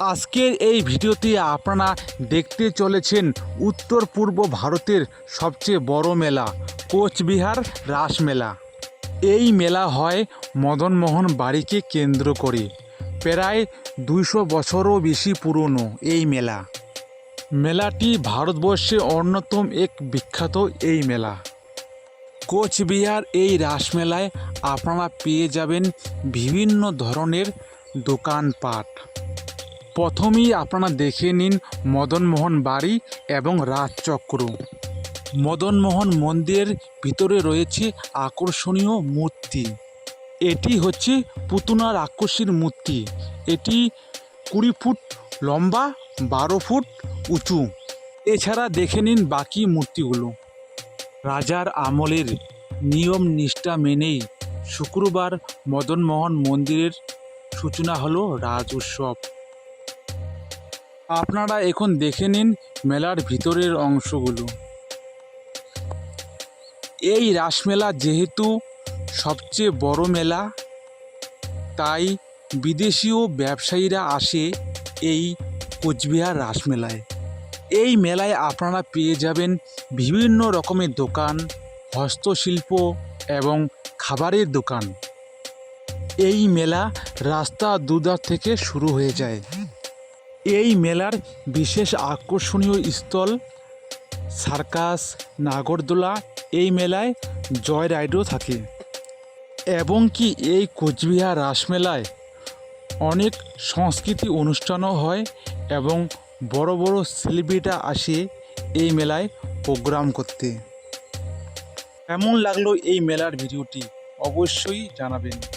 আজকের এই ভিডিওতে আপনারা দেখতে চলেছেন উত্তর পূর্ব ভারতের সবচেয়ে বড় মেলা, কোচবিহার রাস মেলা। এই মেলা হয় মদনমোহন বাড়িকে কেন্দ্র করে। প্রায় দুইশো বছরও বেশি পুরনো এই মেলা। মেলাটি ভারতবর্ষে অন্যতম এক বিখ্যাত এই মেলা। কোচবিহার এই রাসমেলায় আপনারা পেয়ে যাবেন বিভিন্ন ধরনের দোকানপাট। প্রথমেই আপনারা দেখে নিন মদনমোহন বাড়ি এবং রাজচক্র। মদনমোহন মন্দিরের ভিতরে রয়েছে আকর্ষণীয় মূর্তি। এটি হচ্ছে পুতুনা রাক্ষসীর মূর্তি। এটি কুড়ি ফুট লম্বা, বারো ফুট উঁচু। এছাড়া দেখে নিন বাকি মূর্তিগুলো। রাজার আমলের নিয়ম নিষ্ঠা মেনেই শুক্রবার মদনমোহন মন্দিরের সূচনা হলো রাজ উৎসব। আপনারা এখন দেখে নিন মেলার ভিতরের অংশগুলো। এই রাসমেলা যেহেতু সবচেয়ে বড় মেলা, তাই বিদেশীয় ব্যবসায়ীরা আসে এই কোচবিহার রাসমেলায়। এই মেলায় আপনারা পেয়ে যাবেন বিভিন্ন রকমের দোকান, হস্তশিল্প এবং খাবারের দোকান। এই মেলা রাস্তা দুধার থেকে শুরু হয়ে যায়। এই মেলার বিশেষ আকর্ষণীয় স্থল সার্কাস, নাগরদোলা, এই মেলায় জয় রাইডও থাকে। এবং কি এই কোচবিহার রাসমেলায় অনেক সংস্কৃতি অনুষ্ঠানও হয় এবং বড় বড় সেলিব্রিটা আসে এই মেলায় প্রোগ্রাম করতে। কেমন লাগল এই মেলার ভিডিওটি অবশ্যই জানাবেন।